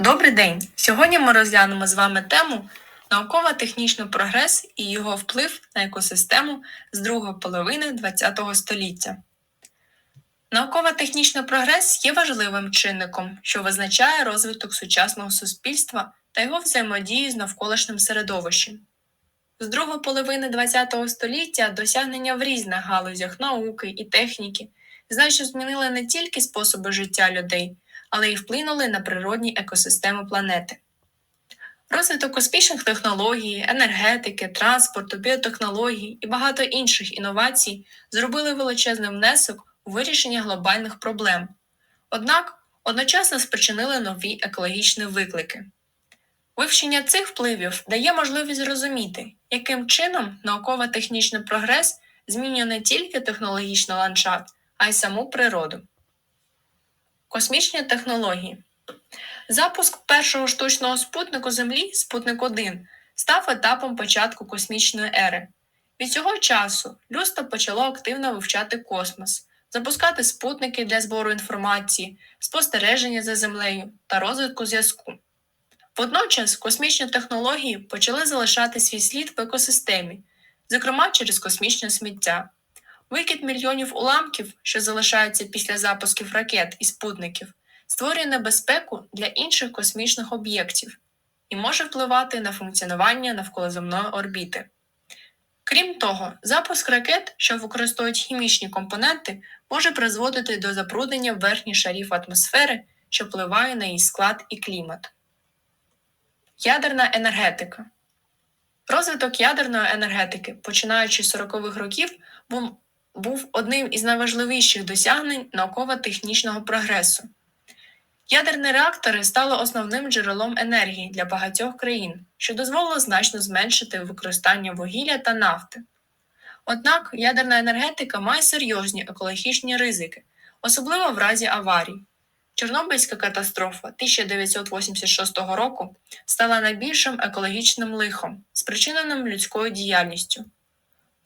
Добрий день! Сьогодні ми розглянемо з вами тему науково-технічний прогрес і його вплив на екосистему з другої половини ХХ століття. Науково-технічний прогрес є важливим чинником, що визначає розвиток сучасного суспільства та його взаємодії з навколишнім середовищем. З другої половини ХХ століття досягнення в різних галузях науки і техніки значно змінили не тільки способи життя людей, але й вплинули на природні екосистеми планети. Розвиток космічних технологій, енергетики, транспорту, біотехнологій і багато інших інновацій зробили величезний внесок у вирішення глобальних проблем. Однак одночасно спричинили нові екологічні виклики. Вивчення цих впливів дає можливість зрозуміти, яким чином науково-технічний прогрес змінює не тільки технологічний ландшафт, а й саму природу. Космічні технології. Запуск першого штучного спутнику Землі Спутник 1 став етапом початку космічної ери. Від цього часу людство почало активно вивчати космос, запускати спутники для збору інформації, спостереження за землею та розвитку зв'язку. Водночас космічні технології почали залишати свій слід в екосистемі, зокрема через космічне сміття. Викид мільйонів уламків, що залишаються після запусків ракет і спутників, створює небезпеку для інших космічних об'єктів і може впливати на функціонування навколоземної орбіти. Крім того, запуск ракет, що використовують хімічні компоненти, може призводити до забруднення верхніх шарів атмосфери, що впливає на її склад і клімат. Ядерна енергетика. Розвиток ядерної енергетики, починаючи з 40-х років, був був одним із найважливіших досягнень науково-технічного прогресу. Ядерні реактори стали основним джерелом енергії для багатьох країн, що дозволило значно зменшити використання вугілля та нафти. Однак ядерна енергетика має серйозні екологічні ризики, особливо в разі аварій. Чорнобильська катастрофа 1986 року стала найбільшим екологічним лихом, спричиненим людською діяльністю.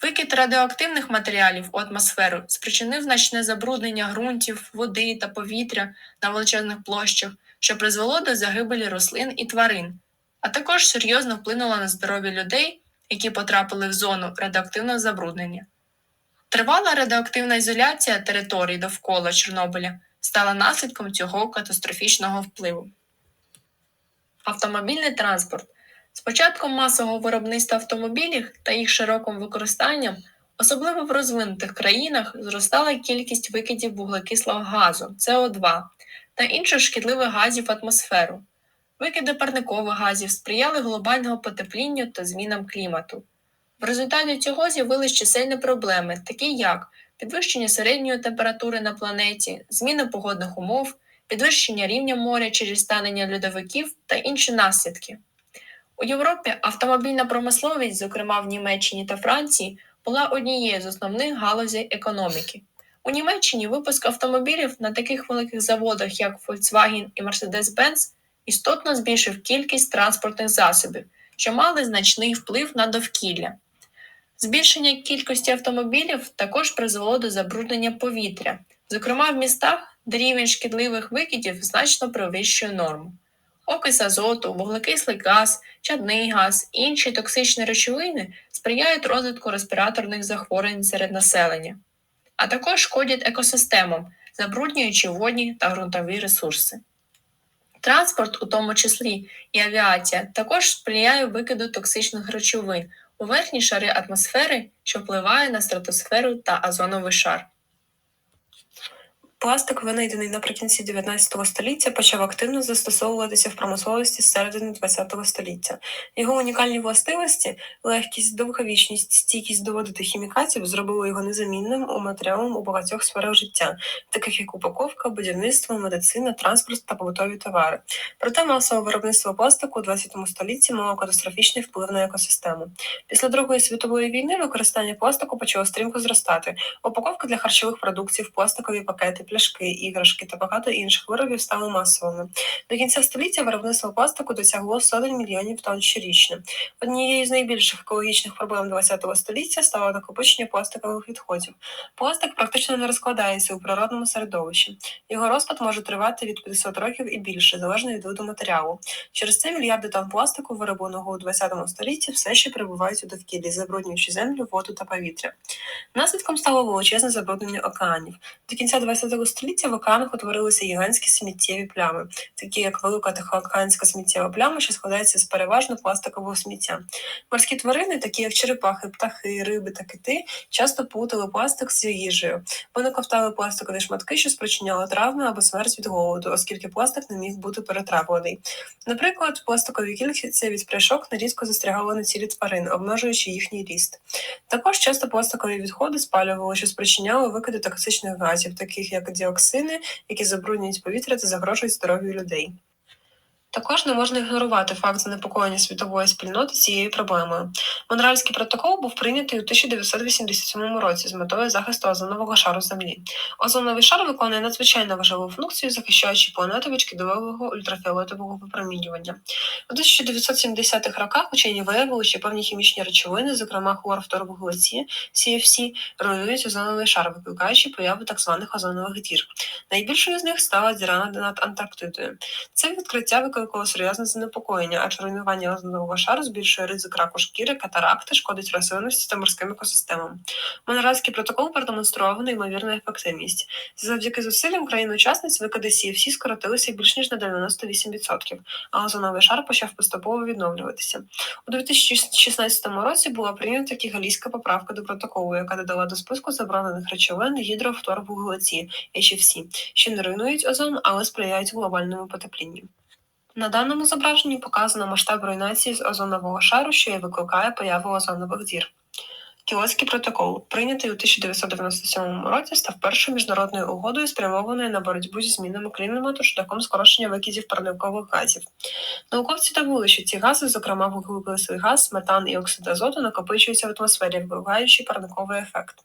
Викид радіоактивних матеріалів у атмосферу спричинив значне забруднення ґрунтів, води та повітря на величезних площах, що призвело до загибелі рослин і тварин, а також серйозно вплинуло на здоров'я людей, які потрапили в зону радіоактивного забруднення. Тривала радіоактивна ізоляція територій довкола Чорнобиля стала наслідком цього катастрофічного впливу. Автомобільний транспорт з початком масового виробництва автомобілів та їх широким використанням, особливо в розвинутих країнах, зростала кількість викидів вуглекислого газу СО2 та інших шкідливих газів в атмосферу. Викиди парникових газів сприяли глобальному потеплінню та змінам клімату. В результаті цього з'явились чисельні проблеми, такі як підвищення середньої температури на планеті, зміни погодних умов, підвищення рівня моря через станення льодовиків та інші наслідки. У Європі автомобільна промисловість, зокрема в Німеччині та Франції, була однією з основних галузей економіки. У Німеччині випуск автомобілів на таких великих заводах, як Volkswagen і Mercedes-Benz, істотно збільшив кількість транспортних засобів, що мали значний вплив на довкілля. Збільшення кількості автомобілів також призвело до забруднення повітря, зокрема в містах, де рівень шкідливих викидів значно перевищує норму. Окис азоту, вуглекислий газ, чадний газ інші токсичні речовини сприяють розвитку респіраторних захворювань серед населення, а також шкодять екосистемам, забруднюючи водні та ґрунтові ресурси. Транспорт, у тому числі і авіація, також сприяє викиду токсичних речовин у верхні шари атмосфери, що впливає на стратосферу та озоновий шар. Пластик, винайдений наприкінці 19 століття, почав активно застосовуватися в промисловості з середини 20 століття. Його унікальні властивості, легкість, довговічність, стійкість до води та хімікатів зробили його незамінним у матеріалом у багатьох сферах життя, таких як упаковка, будівництво, медицина, транспорт та побутові товари. Проте масове виробництво пластику у 20 столітті мало катастрофічний вплив на екосистему. Після Другої світової війни використання пластику почало стрімко зростати. Упаковки для харчових продуктів, пластикові пакети пляшки, іграшки та багато інших виробів стали масовими. До кінця століття виробництво пластику досягло сотень мільйонів тонн щорічно. Однією з найбільших екологічних проблем ХХ століття стало накопичення пластикових відходів. Пластик практично не розкладається у природному середовищі. Його розпад може тривати від 500 років і більше, залежно від виду матеріалу. Через це мільярди тонн пластику, виробленого у 20 столітті, все ще перебувають у довкіллі, забруднюючи землю, воду та повітря. Наслідком стало величезне забруднення океанів. До кінця 20 століття в океанах утворилися гігантські сміттєві плями, такі як велика Тихоокеанська сміттєва пляма, що складається з переважно пластикового сміття. Морські тварини, такі як черепахи, птахи, риби та кити, часто плутали пластик з їжею. Вони ковтали пластикові шматки, що спричиняли травми або смерть від голоду, оскільки пластик не міг бути перетравлений. Наприклад, пластикові кільця від пляшок нерідко застрягали на тілі тварин, обмежуючи їхній ріст. Також часто пластикові відходи спалювали, що спричиняло викиди токсичних газів, таких як діоксини, які забруднюють повітря та загрожують здоров'ю людей. Також не можна ігнорувати факт занепокоєння світової спільноти цією проблемою. Монреальський протокол був прийнятий у 1987 році з метою захисту озонового шару Землі. Озоновий шар виконує надзвичайно важливу функцію, захищаючи планету від шкідливого ультрафіолетового випромінювання. У 1970-х роках учені виявили, що певні хімічні речовини, зокрема хлорфторвуглеці, CFC, руйнують озоновий шар, викликаючи появу так званих озонових дір. Найбільшою з них стала діра над Антарктидою. Це відкриття викликало серйозне занепокоєння, адже руйнування озонового шару збільшує ризик раку шкіри, катаракти, шкодить рослинності та морським екосистемам. Монреальський протокол продемонстрував неймовірну ефективність. Завдяки зусиллям країн-учасниць викиди CFC скоротилися більш ніж на 98%, а озоновий шар почав поступово відновлюватися. У 2016 році була прийнята кігалійська поправка до протоколу, яка додала до списку заборонених речовин гідрофторвуглеці HFC, що не руйнують озон, але сприяють глобальному потеплінню. На даному зображенні показано масштаб руйнації з озонового шару, що і викликає появу озонових дір. Кіотський протокол, прийнятий у 1997 році, став першою міжнародною угодою, спрямованою на боротьбу зі змінами клімату шляхом скорочення викидів парникових газів. Науковці довели, що ці гази, зокрема вуглекислий газ, метан і оксид азоту, накопичуються в атмосфері, викликаючи парниковий ефект.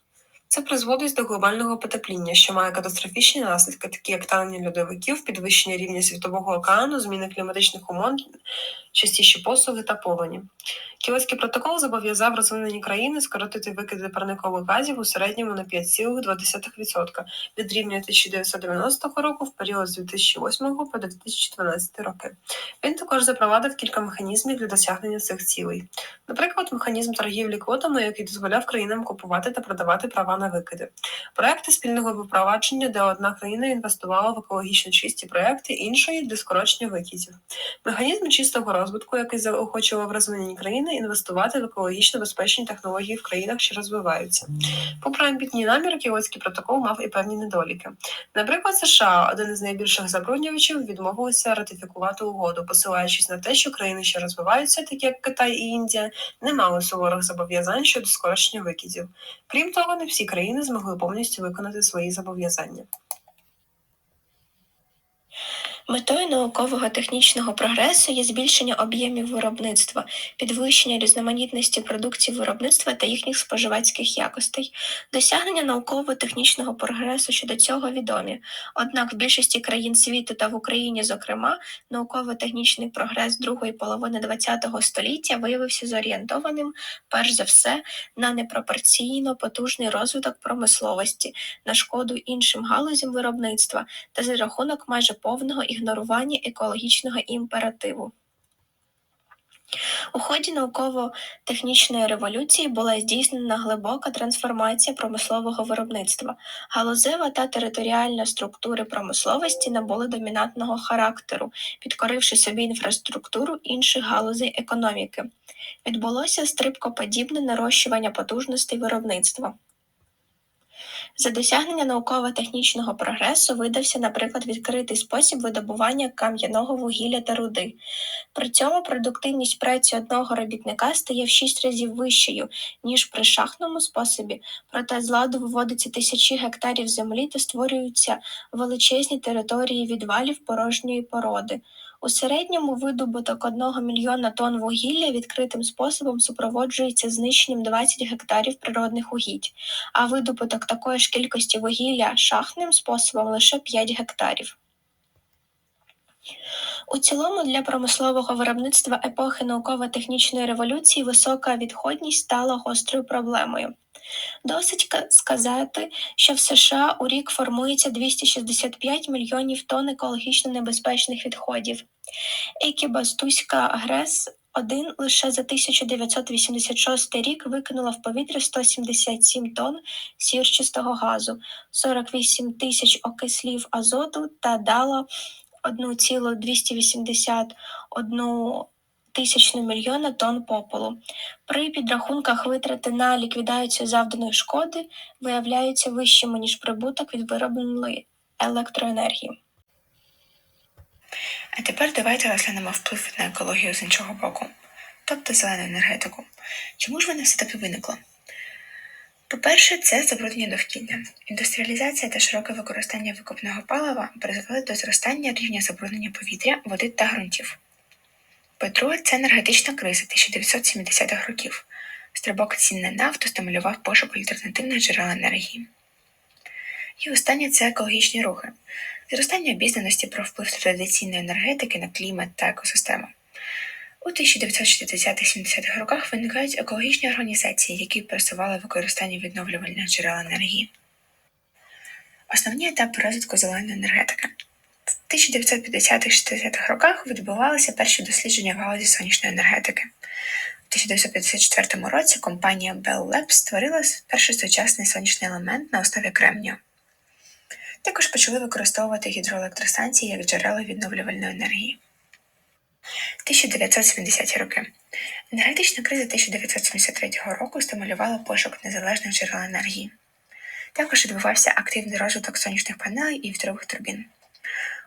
Це призводить до глобального потепління, що має катастрофічні наслідки, такі як танення льодовиків, підвищення рівня світового океану, зміни кліматичних умов, частіші посуви та повені. Кіотський протокол зобов'язав розвинені країни скоротити викиди парникових газів у середньому на 5,2% від рівня 1990 року в період з 2008 по 2012 роки. Він також запровадив кілька механізмів для досягнення цих цілей. Наприклад, механізм торгівлі квотами, який дозволяв країнам купувати та продавати права на викиди, проекти спільного випровадження, де одна країна інвестувала в екологічно чисті проекти, іншої для скорочення викидів. Механізм чистого розвитку, який заохочував розвинені країни інвестувати в екологічно безпечні технології в країнах, що розвиваються. Попри амбітні наміри, Кіотський протокол мав і певні недоліки. Наприклад, США, один із найбільших забруднювачів, відмовилися ратифікувати угоду, посилаючись на те, що країни, що розвиваються, такі як Китай і Індія, не мали суворих зобов'язань щодо скорочення викидів. Крім того, не всі країни змогли повністю виконати свої зобов'язання. Метою наукового технічного прогресу є збільшення об'ємів виробництва, підвищення різноманітності продуктів виробництва та їхніх споживацьких якостей. Досягнення науково-технічного прогресу щодо цього відомі. Однак в більшості країн світу та в Україні, зокрема, науково-технічний прогрес другої половини ХХ століття виявився зорієнтованим перш за все на непропорційно потужний розвиток промисловості на шкоду іншим галузям виробництва та за рахунок майже повного ігнорування екологічного імперативу. У ході науково-технічної революції була здійснена глибока трансформація промислового виробництва. Галузева та територіальна структури промисловості набули домінантного характеру, підкоривши собі інфраструктуру інших галузей економіки. Відбулося стрибкоподібне нарощування потужностей виробництва. За досягнення науково-технічного прогресу видався, наприклад, відкритий спосіб видобування кам'яного вугілля та руди. При цьому продуктивність праці одного робітника стає в 6 разів вищою, ніж при шахтному способі, проте з ладу виводиться тисячі гектарів землі та створюються величезні території відвалів порожньої породи. У середньому видобуток 1 мільйона тонн вугілля відкритим способом супроводжується знищенням 20 гектарів природних угідь, а видобуток такої ж кількості вугілля шахтним способом лише 5 гектарів. У цілому для промислового виробництва епохи науково-технічної революції висока відходність стала гострою проблемою. Досить сказати, що в США у рік формується 265 мільйонів тонн екологічно небезпечних відходів. Екібастузька ГРЕС один лише за 1986 рік викинула в повітря 177 тонн сірчистого газу, 48 тисяч окислів азоту та дала 1,281 тисячну мільйона тонн попелу. При підрахунках витрати на ліквідацію завданої шкоди виявляються вищими, ніж прибуток від виробленої електроенергії. А тепер давайте розглянемо вплив на екологію з іншого боку, тобто зелену енергетику. Чому ж вона все таки виникла? По-перше, це забруднення довкілля. Індустріалізація та широке використання викопного палива призвели до зростання рівня забруднення повітря, води та ґрунтів. По-друге, це енергетична криза 1970-х років. Стрибок цін на нафту стимулював пошук альтернативних джерел енергії. І останнє це екологічні рухи. Зростання обізнаності про вплив традиційної енергетики на клімат та екосистему. У 1960-70-х роках виникають екологічні організації, які просували використання відновлювальних джерел енергії. Основні етапи розвитку зеленої енергетики. В 1950-60-х роках відбувалися перші дослідження в галузі сонячної енергетики. У 1954 році компанія Bell Labs створила перший сучасний сонячний елемент на основі кремнію. Також почали використовувати гідроелектростанції як джерела відновлювальної енергії. 1970-ті роки. Енергетична криза 1973 року стимулювала пошук незалежних джерел енергії. Також відбувався активний розвиток сонячних панелей і вітрових турбін.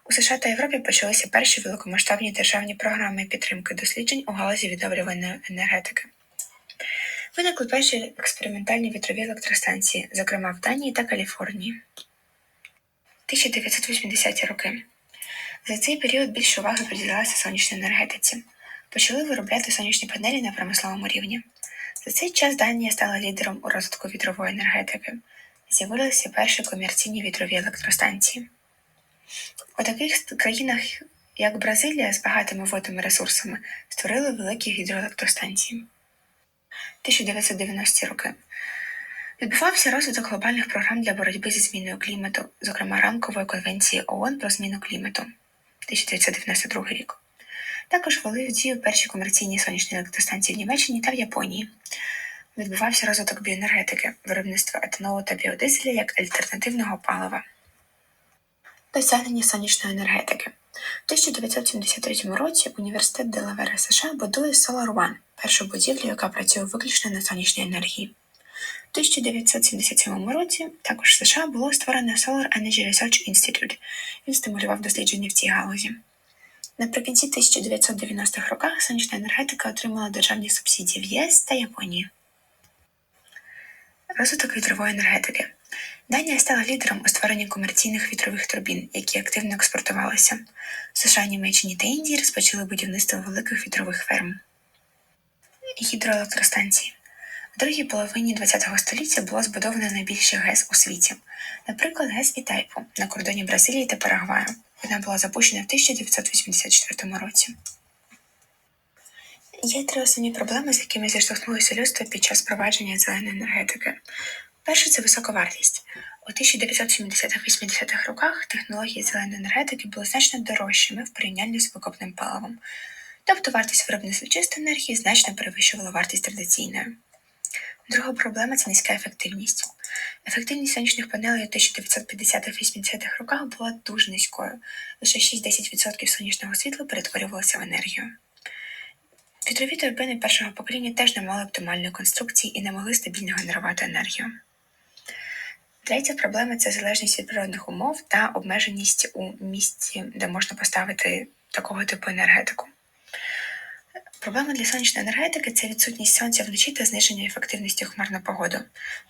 У США та Європі почалися перші великомасштабні державні програми підтримки досліджень у галузі відновлювальної енергетики. Виникли перші експериментальні вітрові електростанції, зокрема в Данії та Каліфорнії. 1980-ті роки. За цей період більше уваги приділялася сонячній енергетиці. Почали виробляти сонячні панелі на промисловому рівні. За цей час Данія стала лідером у розвитку вітрової енергетики. З'явилися перші комерційні вітрові електростанції. У таких країнах, як Бразилія з багатими водними ресурсами, створили великі гідроелектростанції. 1990-ті роки. Відбувався розвиток глобальних програм для боротьби зі зміною клімату, зокрема рамкової конвенції ООН про зміну клімату 1992 рік. Також ввели в дію перші комерційні сонячні електростанції в Німеччині та в Японії. Відбувався розвиток біоенергетики, виробництва етанолу та біодизеля як альтернативного палива. Досягнення сонячної енергетики. У 1973 році університет Делавера США будує Solar One, першу будівлю, яка працює виключно на сонячній енергії. У 1977 році також в США було створено Solar Energy Research Institute. Він стимулював дослідження в цій галузі. Наприкінці 1990-х роках сонячна енергетика отримала державні субсидії в ЄС та Японії. Розвиток вітрової енергетики. Данія стала лідером у створенні комерційних вітрових турбін, які активно експортувалися. США, Німеччині та Індії розпочали будівництво великих вітрових ферм. Гідроелектростанції. У другій половині ХХ століття було збудовано найбільше ГЕС у світі, наприклад, ГЕС Ітайпу на кордоні Бразилії та Парагваю. Вона була запущена в 1984 році. Є три основні проблеми, з якими зіштовхнулося людство під час впровадження зеленої енергетики. Перше це висока вартість. У 1970-80-х роках технології зеленої енергетики були значно дорожчими в порівнянні з викопним паливом, тобто вартість виробництва чистої енергії значно перевищувала вартість традиційної. Друга проблема це низька ефективність. Ефективність сонячних панелей у 1950-80-х роках була дуже низькою. Лише 6-10% сонячного світла перетворювалося в енергію. Вітрові турбини першого покоління теж не мали оптимальної конструкції і не могли стабільно генерувати енергію. Третя проблема це залежність від природних умов та обмеженість у місці, де можна поставити такого типу енергетику. Проблема для сонячної енергетики це відсутність сонця вночі та зниження ефективності у хмарну погоду.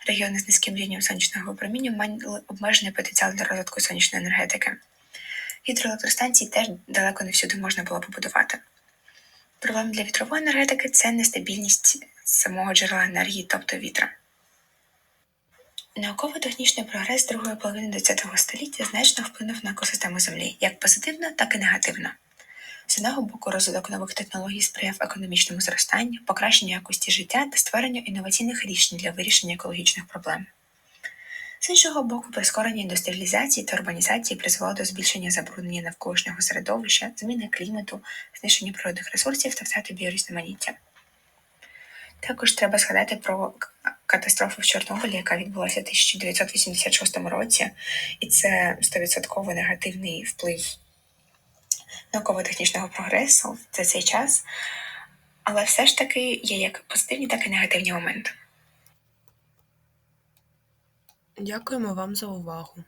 Регіони з низьким рівнем сонячного випроміння мали обмежений потенціал для розвитку сонячної енергетики. Гідроелектростанції теж далеко не всюди можна було побудувати. Проблема для вітрової енергетики це нестабільність самого джерела енергії, тобто вітра. Науково-технічний прогрес другої половини ХХ століття значно вплинув на екосистему Землі, як позитивно, так і негативно. З одного боку, розвиток нових технологій сприяв економічному зростанню, покращенню якості життя та створенню інноваційних рішень для вирішення екологічних проблем. З іншого боку, прискорення індустріалізації та урбанізації призвело до збільшення забруднення навколишнього середовища, зміни клімату, знищення природних ресурсів та втрати біорізноманіття. Також треба згадати про катастрофу в Чорнобилі, яка відбулася в 1986 році, і це 100% негативний вплив науково-технічного прогресу за цей час. Але все ж таки є як позитивні, так і негативні моменти. Дякуємо вам за увагу.